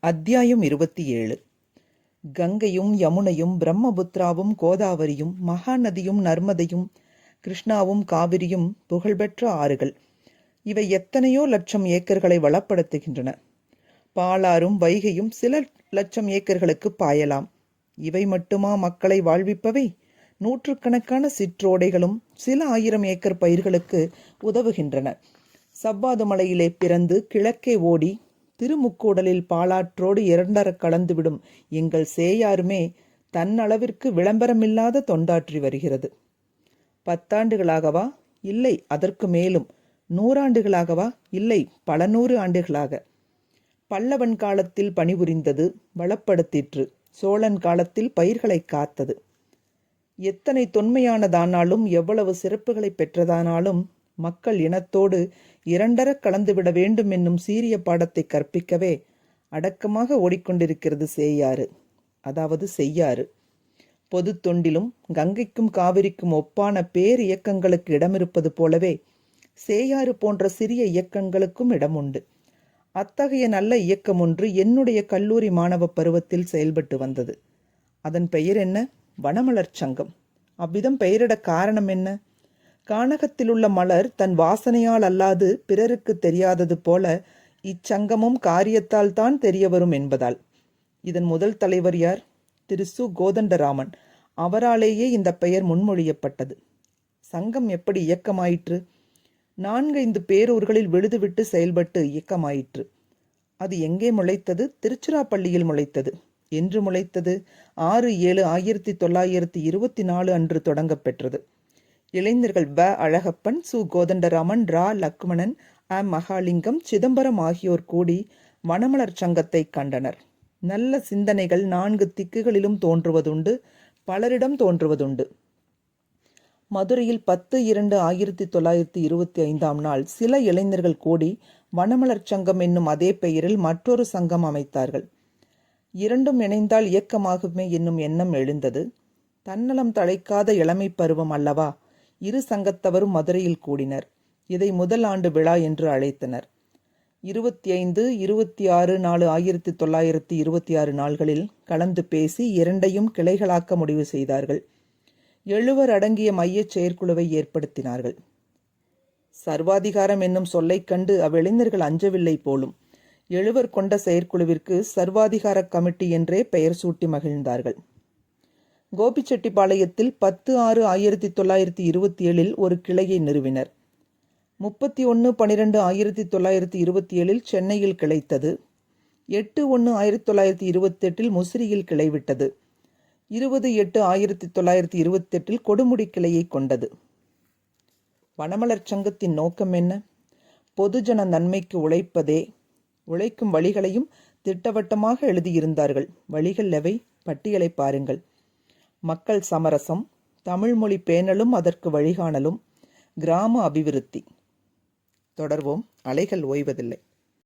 அத்தியாயம் இருபத்தி ஏழு. கங்கையும் யமுனையும் பிரம்மபுத்திராவும் கோதாவரியும் மகாநதியும் நர்மதையும் கிருஷ்ணாவும் காவிரியும் புகழ்பெற்ற ஆறுகள். இவை எத்தனையோ லட்சம் ஏக்கர்களை வளப்படுத்துகின்றன. பாலாறும் வைகையும் சில லட்சம் ஏக்கர்களுக்கு பாயலாம். இவை மட்டுமா மக்களை வாழ்விப்பவை? நூற்றுக்கணக்கான சிற்றோடைகளும் சில ஆயிரம் ஏக்கர் பயிர்களுக்கு உதவுகின்றன. சவ்வாது மலையிலே பிறந்து கிழக்கே ஓடி திருமுக்கூடலில் பாலாற்றோடு இரண்டர கலந்துவிடும் எங்கள் சேயாருமே தன்னளவிற்கு விளம்பரமில்லாத தொண்டாற்றி வருகிறது. பத்தாண்டுகளாகவா? இல்லை அதற்கு மேலும். நூறாண்டுகளாகவா? இல்லை பல நூறு ஆண்டுகளாக. பல்லவன் காலத்தில் பணிபுரிந்தது வளப்படுத்திற்று சோழன் காலத்தில் பயிர்களை காத்தது. எத்தனை தொன்மையானதானாலும் எவ்வளவு சிறப்புகளை பெற்றதானாலும் மக்கள் இனத்தோடு இரண்டர கலந்துவிட வேண்டும் என்னும் சீரிய பாடத்தை கற்பிக்கவே அடக்கமாக ஓடிக்கொண்டிருக்கிறது சேயாறு. அதாவது செய்யாறு. பொது தொண்டிலும் கங்கைக்கும் காவிரிக்கும் ஒப்பான பேர் இயக்கங்களுக்கு இடமிருப்பது போலவே சேயாறு போன்ற சிறிய இயக்கங்களுக்கும் இடம் உண்டு அத்தகைய நல்ல இயக்கம் ஒன்று என்னுடைய கல்லூரி மாணவ பருவத்தில் செயல்பட்டு வந்தது. அதன் பெயர் என்ன? வனமலர் சங்கம். அவ்விதம் பெயரிட காரணம் என்ன? கானகத்திலுள்ள மலர் தன் வாசனையால் அல்லாது பிறருக்கு தெரியாதது போல இச்சங்கமும் காரியத்தால் தான் தெரிய வரும் என்பதால். இதன் முதல் தலைவர் யார்? திரு சு. கோதண்டராமன். அவராலேயே இந்த பெயர் முன்மொழியப்பட்டது. சங்கம் எப்படி இயக்கமாயிற்று? நான்கைந்து பேரூர்களில் விழுதுவிட்டு செயல்பட்டு இயக்கமாயிற்று. அது எங்கே முளைத்தது? திருச்சிராப்பள்ளியில் முளைத்தது. என்று முளைத்தது? ஆறு ஏழு ஆயிரத்தி தொள்ளாயிரத்தி இருபத்தி நாலு அன்று தொடங்கப்பெற்றது இளைஞர்கள் வ. அழகப்பன் சு. கோதண்டராமன் ரா. லக்மணன் அ. மகாலிங்கம் சிதம்பரம் ஆகியோர் கூடி வனமலர் சங்கத்தை கண்டனர். நல்ல சிந்தனைகள் நான்கு திக்குகளிலும் தோன்றுவதுண்டு பலரிடம் தோன்றுவதுண்டு. மதுரையில் பத்து இரண்டு ஆயிரத்தி தொள்ளாயிரத்தி இருபத்தி ஐந்தாம் நாள் சில இளைஞர்கள் கூடி வனமலர் சங்கம் என்னும் அதே பெயரில் மற்றொரு சங்கம் அமைத்தார்கள். இரண்டும் இணைந்தால் இயக்கமாகுமே என்னும் எண்ணம் எழுந்தது. தன்னலம் தழைக்காத இளமை பருவம் அல்லவா? இரு சங்கத்தவரும் மதுரையில் கூடினர். இதை முதல் ஆண்டு விழா என்று அழைத்தனர். இருபத்தி ஐந்து இருபத்தி ஆறு நாலு ஆயிரத்தி தொள்ளாயிரத்தி இருபத்தி ஆறு நாள்களில் கலந்து பேசி இரண்டையும் கிளைகளாக்க முடிவு செய்தார்கள். எழுவர் அடங்கிய மையச் செயற்குழுவை ஏற்படுத்தினார்கள். சர்வாதிகாரம் என்னும் சொல்லைக் கண்டு அவ்விளைஞர்கள் அஞ்சவில்லை போலும் எழுவர் கொண்ட செயற்குழுவிற்கு சர்வாதிகார கமிட்டி என்றே பெயர் சூட்டி மகிழ்ந்தார்கள். கோபிச்செட்டிப்பாளையத்தில் பத்து ஆறு ஆயிரத்தி தொள்ளாயிரத்தி இருபத்தி ஏழில் ஒரு கிளையை நிறுவினர். முப்பத்தி ஒன்று பன்னிரெண்டு ஆயிரத்தி தொள்ளாயிரத்தி இருபத்தி ஏழில் சென்னையில் கிளைத்தது. எட்டு ஒன்று ஆயிரத்தி தொள்ளாயிரத்தி இருபத்தெட்டில் முசிறியில் கிளைவிட்டது. இருபது எட்டு ஆயிரத்தி தொள்ளாயிரத்தி இருபத்தெட்டில் கொடுமுடி கிளையை கொண்டது. வனமலர் சங்கத்தின் நோக்கம் என்ன? பொதுஜன நன்மைக்கு உழைப்பதே. உழைக்கும் வழிகளையும் திட்டவட்டமாக எழுதியிருந்தார்கள். வழிகள் எவை? பட்டியலை பாருங்கள். மக்கள் சமரசம் தமிழ்மொழி பேணலும் அதற்கு வழிகாணலும் கிராம அபிவிருத்தி. தொடர்வோம். அலைகள் ஓய்வதில்லை.